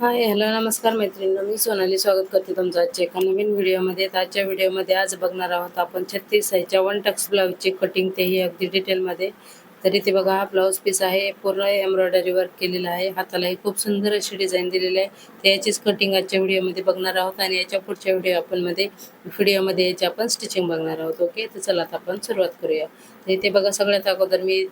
Hi hello नमस्कार मैत्रिणींनो. मी सोनाली स्वागत करते तुमचं आजच्या एका नवीन व्हिडिओमध्ये. आजच्या व्हिडिओमध्ये आज बघणार आहोत आपण छत्तीस साईजच्या वन टक्स ब्लाऊजची कटिंग तेही अगदी डिटेलमध्ये तर इथे बघा हा ब्लाऊज पीस आहे पूर्ण एम्ब्रॉयडरी वर्क केलेला आहे. हातालाही खूप सुंदर अशी डिझाईन दिलेली आहे. तर याचीच कटिंग आजच्या व्हिडिओमध्ये बघणार आहोत आणि याच्या पुढच्या व्हिडिओ आपण मध्ये व्हिडिओमध्ये याची आपण स्टिचिंग बघणार आहोत. ओके तर चला आता आपण सुरुवात करूया. तर इथे बघा सगळ्यात अगोदर मी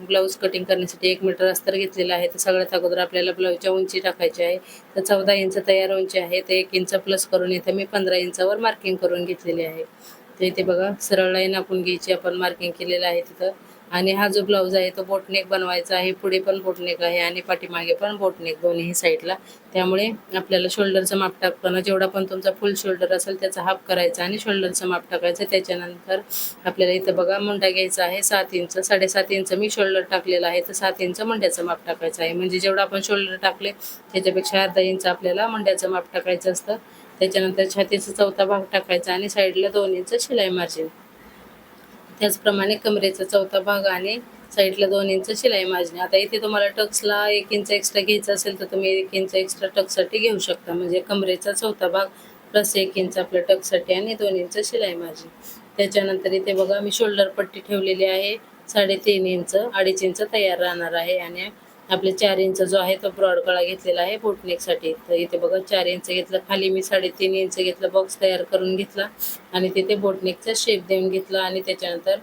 ब्लाऊज कटिंग करण्यासाठी एक मीटर अस्तर घेतलेलं आहे. तर सगळ्यात अगोदर आपल्याला ब्लाऊजच्या उंची टाकायची आहे. तर चौदा इंच तयार उंची आहे. तर एक इंच प्लस करून इथं मी पंधरा इंचावर मार्किंग करून घेतलेली आहे. तर इथे बघा सरळ लाईन आपण घ्यायची आपण मार्किंग केलेलं आहे तिथं. आणि हा जो ब्लाऊज आहे तो बोटनेक बनवायचा आहे पुढे पण बोटनेक आहे आणि पाठीमागे पण बोटनेक दोन्ही साईडला त्यामुळे आपल्याला शोल्डरचं माप टाकताना जेवढा पण तुमचा फुल शोल्डर असेल त्याचा हाफ करायचा आणि शोल्डरचं माप टाकायचं. त्याच्यानंतर आपल्याला इथं बघा मुंडा घ्यायचा आहे सात इंच साडेसात इंच मी शोल्डर टाकलेला आहे. तर सात इंच मुंड्याचं माप टाकायचं आहे. म्हणजे जेवढं आपण शोल्डर टाकले त्याच्यापेक्षा अर्धा इंच आपल्याला मुंड्याचं माप टाकायचं असतं. त्याच्यानंतर छातीचा चौथा भाग टाकायचा आणि साईडला दोन इंच शिलाई मार्जिन त्याचप्रमाणे कमरेचा चौथा भाग आणि साईडला दोन इंच शिलाई माजणी. आता इथे तुम्हाला टक्सला एक इंच एक्स्ट्रा घ्यायचा असेल तर तुम्ही एक इंच एक्स्ट्रा टक्ससाठी घेऊ शकता. म्हणजे कमरेचा चौथा भाग प्लस एक इंच आपल्या टक्ससाठी आणि दोन इंच शिलाई माजणी. त्याच्यानंतर इथे बघा मी शोल्डर पट्टी ठेवलेली आहे. साडेतीन इंच अडीच इंच तयार राहणार आहे. आणि आपले चार इंच जो आहे तो ब्रॉड गळा घेतलेला आहे बोटनेकसाठी तर इथे बघा चार इंच घेतलं खाली मी साडेतीन इंच घेतलं बॉक्स तयार करून घेतला आणि तिथे बोटनेकचा शेप देऊन घेतला आणि त्याच्यानंतर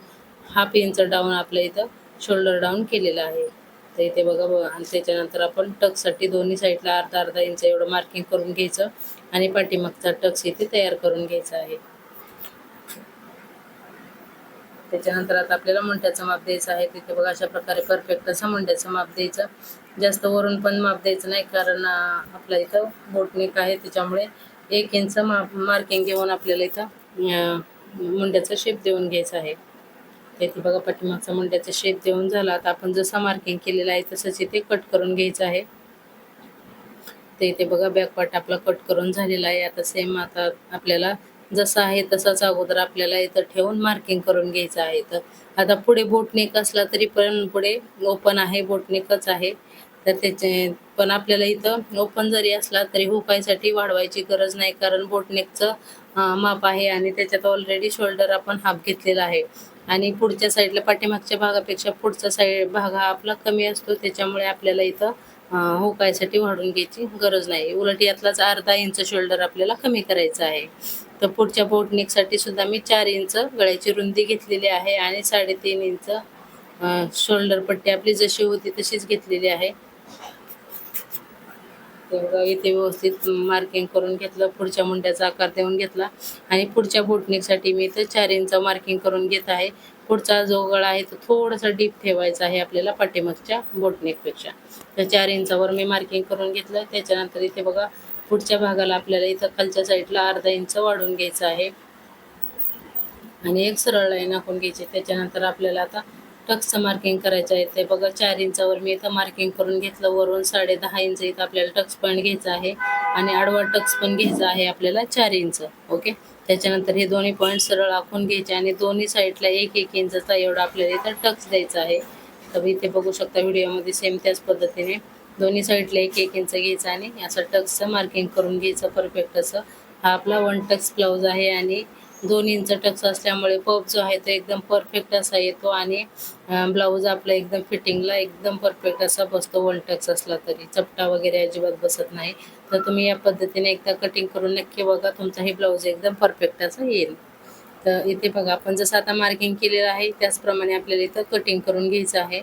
हाफ इंच डाऊन आपल्या इथं शोल्डर डाऊन केलेला आहे. तर इथे बघा बघा आणि त्याच्यानंतर आपण टक्ससाठी दोन्ही साईडला अर्धा अर्धा इंच एवढं मार्किंग करून घ्यायचं आणि पाठीमागचा टक्स इथे तयार करून घ्यायचा आहे. त्याच्यानंतर आता आपल्याला मुंड्याचं माप द्यायचं आहे. तिथे बघा अशा प्रकारे परफेक्ट असं मुंड्याचं माप द्यायचं. जास्त वरून पण माप द्यायचं नाही कारण आपल्या इथं बोटनेक आहे. त्याच्यामुळे एक इंच माप मार्किंग घेऊन आपल्याला इथं मुंड्याचं शेप देऊन घ्यायचं आहे. इथे बघा पाठीमागचा मुंड्याचा शेप देऊन झाला. आता आपण जसं मार्किंग केलेलं आहे तसंच इथे कट करून घ्यायचं आहे. ते इथे बघा बॅकपार्ट आपला कट करून झालेला आहे. आता सेम आता आपल्याला जसं आहे तसाच अगोदर आपल्याला इथं ठेवून मार्किंग करून घ्यायचं आहे. तर आता पुढे बोटनेक असला तरी पण पुढे ओपन आहे बोटनेकच आहे. तर त्याचे पण आपल्याला इथं ओपन जरी असला तरी हुकायसाठी वाढवायची गरज नाही कारण बोटनेकचं माप आहे आणि त्याच्यात ऑलरेडी शोल्डर आपण हाफ घेतलेला आहे. आणि पुढच्या साईडला पाठीमागच्या भागापेक्षा पुढचा साईड भाग हा आपला कमी असतो त्याच्यामुळे आपल्याला इथं होकायसाठी वाढून घ्यायची गरज नाही. उलट यातलाच अर्धा इंच शोल्डर आपल्याला कमी करायचं आहे. तर पुढच्या पोटनिकसाठी सुद्धा मी चार इंच गळ्याची रुंदी घेतलेली आहे आणि साडेतीन इंच शोल्डर पट्टी आपली जशी होती तशीच घेतलेली आहे. तेवढं इथे व्यवस्थित मार्किंग करून घेतलं पुढच्या मुंड्याचा आकार देऊन घेतला. आणि पुढच्या बोटनिकसाठी मी इथं चार इंच मार्किंग करून घेत आहे. पुढचा जो गळा आहे तो थोडासा डीप ठेवायचा आहे आपल्याला पाठीमागच्या बोटनेकपेक्षा तर चार इंचावर मी मार्किंग करून घेतलं. त्याच्यानंतर इथे बघा पुढच्या भागाला आपल्याला इथं खालच्या साईडला अर्धा इंच वाढून घ्यायचं आहे. आणि एक सरळ लाईन आखून घ्यायची. त्याच्यानंतर आपल्याला आता टक्सचं मार्किंग करायचं आहे. ते बघा चार इंचावर मी इथं मार्किंग करून घेतलं. वरून साडे दहा इंच इथं आपल्याला टक्स पॉईंट घ्यायचा आहे. आणि आडवा टक्स पण घ्यायचा आहे आपल्याला चार इंच ओके त्याच्यानंतर हे दोन्ही पॉईंट सरळ आखून घ्यायचे आणि दोन्ही साईडला एक एक इंचचा एवढा आपल्याला इथं टक्स द्यायचा आहे. तर इथे बघू शकता व्हिडिओमध्ये सेम त्याच पद्धतीने. दोन्ही साईडला एक एक इंच घ्यायचं आणि असं टक्सचं मार्किंग करून घ्यायचं. परफेक्ट असं. हा आपला वन टक्स ब्लाऊज आहे आणि दोन इंच टक्स असल्यामुळे पप जो आहे तो एकदम परफेक्ट असा येतो आणि ब्लाऊज आपला एकदम फिटिंगला एकदम परफेक्ट असा बसतो वन टक्स असला तरी. चपटा वगैरे अजिबात बसत नाही. तर तुम्ही या पद्धतीने एकदा कटिंग करून नक्की बघा तुमचा हे ब्लाऊज एकदम परफेक्ट असा येईल. तर इथे बघा आपण जसं आता मार्किंग केलेलं आहे त्याचप्रमाणे आपल्याला इथं कटिंग करून घ्यायचं आहे.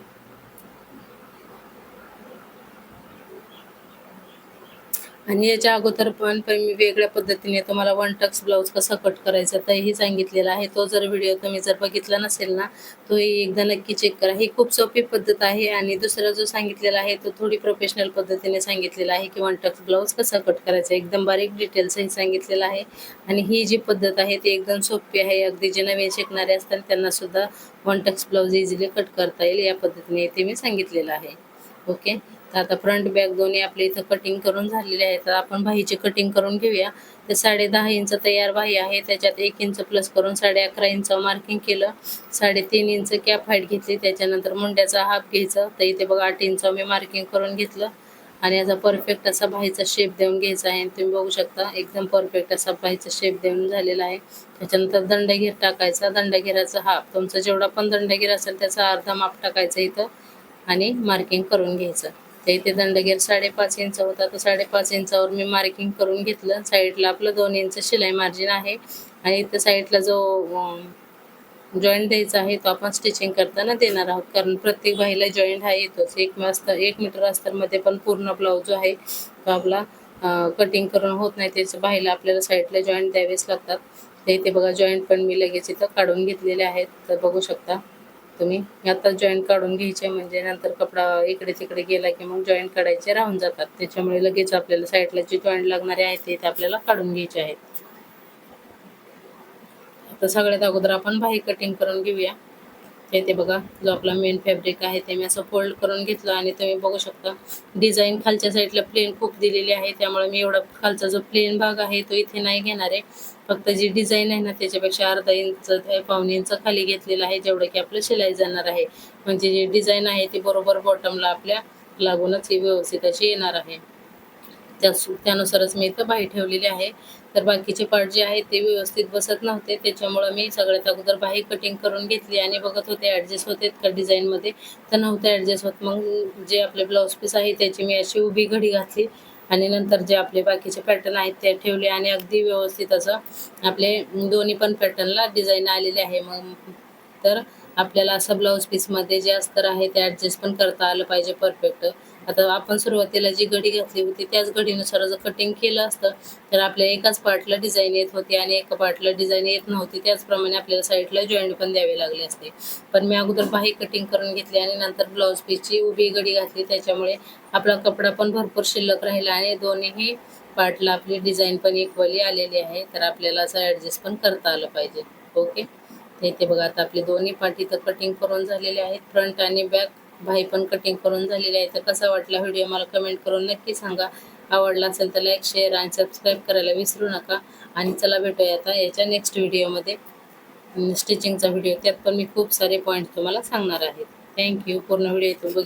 आणि याच्या अगोदर पण मी वेगळ्या पद्धतीने तुम्हाला वन टक्स ब्लाऊज कसा कट करायचा तेही सांगितलेला आहे. तो जर व्हिडिओ तुम्ही जर बघितला नसेल ना तोही एकदा नक्की चेक करा. ही खूप सोपी पद्धत आहे आणि दुसरा जो सांगितलेला आहे तो थोडी प्रोफेशनल पद्धतीने सांगितलेला आहे की वन टक्स ब्लाऊज कसा कट करायचा. एकदम बारीक डिटेल्सही सांगितलेलं आहे. आणि ही जी पद्धत आहे ती एकदम सोपी आहे. अगदी जे नवीन शिकणारे असतात त्यांना सुद्धा one tucks blouse easily cut करता येईल. या पद्धतीने ते मी सांगितलेलं आहे. ओके तर आता फ्रंट बॅक दोन्ही आपल्या इथं कटिंग करून झालेले आहे तर आपण बाहीची कटिंग करून घेऊया. तर साडे दहा इंच तयार बाही आहे. त्याच्यात एक इंच प्लस करून साडे अकरा इंच मार्किंग केलं. साडेतीन इंच कॅप हाईट घेतली. त्याच्यानंतर मुंड्याचा हाफ घ्यायचं. तर इथे बघा आठ इंच मी मार्किंग करून घेतलं. आणि याचा परफेक्ट असा बाहीचा शेप देऊन घ्यायचा आहे. तुम्ही बघू शकता एकदम परफेक्ट असा बाहीचा शेप देऊन झालेला आहे. त्याच्यानंतर दंडगीर टाकायचा. दंडगेराचा हाफ तुमचा जेवढा पण दंडगीर असेल त्याचा अर्धा माप टाकायचा इथं. आणि मार्किंग करून घ्यायचं. तर इथे दंडगेर साडेपाच इंच होता. तर साडेपाच इंचावर मी मार्किंग करून घेतलं. साईडला आपलं दोन इंच शिलाई मार्जिन आहे. आणि इथं साईडला जो जॉईंट द्यायचा आहे तो आपण स्टिचिंग करताना देणार आहोत. कारण प्रत्येक बाईला जॉईंट हा येतोच. एक अस्तर एक मीटर अस्तरमध्ये पण पूर्ण ब्लाऊज जो आहे तो आपला कटिंग करून होत नाही. त्याचं बाईला आपल्याला साईडला जॉईंट द्यावेच लागतात. तर इथे बघा जॉईंट पण मी लगेच इथं काढून घेतलेले आहेत. तर बघू शकता. तुम्ही. आता जॉईंट काढून घ्यायचे म्हणजे नंतर कपडा इकडे तिकडे गेला की मग जॉईंट काढायचे राहून जातात. त्याच्यामुळे लगेच आपल्याला साईडला जे जॉईंट लागणारे आहेत ते आपल्याला काढून घ्यायचे आहेत. आता सगळ्यात अगोदर आपण बाही कटिंग करून घेऊया. ते ते बघा. जो आपला मेन फॅब्रिक आहे ते मी असं फोल्ड करून घेतलं आणि तुम्ही बघू शकता. डिझाईन खालच्या साईडला प्लेन खूप दिलेली आहे. त्यामुळे मी एवढा खालचा जो प्लेन भाग आहे तो इथे नाही घेणार आहे. फक्त जी डिझाईन आहे ना त्याच्यापेक्षा अर्धा इंच ते पावणे इंच खाली घेतलेलं आहे जेवढं की आपलं शिलाई जाणार आहे. म्हणजे जी डिझाईन आहे ती बरोबर बॉटमला आपल्या लागूनच ही व्यवस्थित अशी येणार आहे. त्या त्यानुसारच मी इथं बाही ठेवलेली आहे. तर बाकीचे पार्ट जे आहेत ते व्यवस्थित बसत नव्हते. त्याच्यामुळं मी सगळ्यात अगोदर बाही कटिंग करून घेतली आणि बघत होते ॲडजस्ट होते का डिझाईनमध्ये तर नव्हते ॲडजस्ट होत. मग जे आपले ब्लाऊज पीस आहे त्याची मी अशी उभी घडी घातली आणि नंतर जे आपले बाकीचे पॅटर्न आहेत ते ठेवले आणि अगदी व्यवस्थित असं आपले दोन्ही पण पॅटर्नला डिझाईन आलेले आहे. मग तर आपल्याला असं ब्लाऊज पीसमध्ये जे अस्तर आहे ते ॲडजस्ट पण करता आलं पाहिजे परफेक्ट आता आपण सुरुवातीला जी घडी घातली होती त्याच घडीनुसार जर कटिंग केलं असतं तर आपल्या एकाच पार्टला डिझाईन येत होती आणि एका पार्टला डिझाईन येत नव्हती. त्याचप्रमाणे आपल्याला साईडला जॉईंट पण द्यावे लागले असते. पण मी अगोदर बाही कटिंग करून घेतली आणि नंतर ब्लाऊज पीसची उभी घडी घातली. त्याच्यामुळे आपला कपडा पण भरपूर शिल्लक राहिला आणि दोन्हीही पार्टला आपली डिझाईन पण इक्वली आलेली आहे. तर आपल्याला असं ॲडजस्ट पण करता आलं पाहिजे. ओके ते इथे बघा आता आपले दोन्ही पार्टी तर कटिंग करून झालेले आहेत. फ्रंट आणि बॅक भाई पण कटिंग करून झालेली आहे तर कसा वाटला व्हिडिओ मला कमेंट करून नक्की सांगा. आवडला असेल तर लाईक शेअर आणि सबस्क्राईब करायला विसरू नका. आणि चला भेटूया आता याच्या नेक्स्ट व्हिडिओमध्ये स्टिचिंगचा व्हिडिओ त्यात पण मी खूप सारे पॉईंट तुम्हाला सांगणार आहे. थँक्यू पूर्ण व्हिडिओ इथून बघ